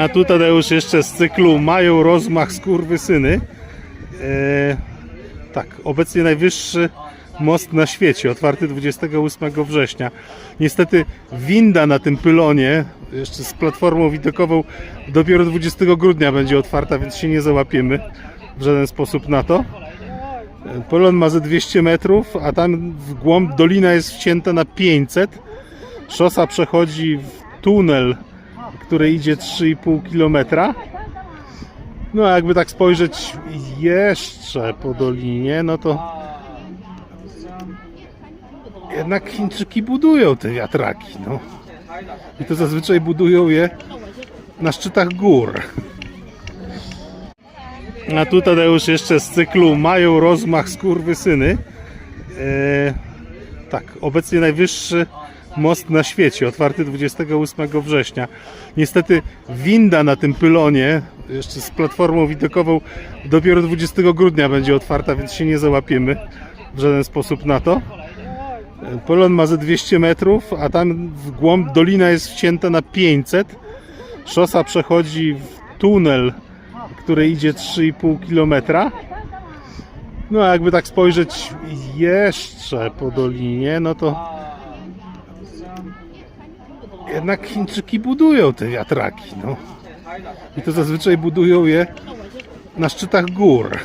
A tu Tadeusz jeszcze z cyklu Mają rozmach skurwysyny. E, tak, obecnie najwyższy most na świecie, otwarty 28 września. Niestety winda na tym pylonie, jeszcze z platformą widokową, dopiero 20 grudnia będzie otwarta, więc się nie załapiemy w żaden sposób na to. Pylon ma ze 200 metrów, a tam w głąb dolina jest wcięta na 500. Szosa przechodzi w tunel, który idzie 3,5 km. No a jakby tak spojrzeć jeszcze po dolinie, no to jednak Chińczyki budują te wiatraki, no. I to zazwyczaj budują je na szczytach gór. A tu Tadeusz jeszcze z cyklu Mają rozmach skurwysyny. E, tak, obecnie najwyższy most na świecie, otwarty 28 września. Niestety winda na tym pylonie, jeszcze z platformą widokową, dopiero 20 grudnia będzie otwarta, więc się nie załapiemy w żaden sposób na to. Pylon ma ze 200 metrów, a tam w głąb dolina jest wcięta na 500. Szosa przechodzi w tunel, który idzie 3,5 km. No a jakby tak spojrzeć jeszcze po dolinie, no to jednak Chińczyki budują te wiatraki, no. I to zazwyczaj budują je na szczytach gór.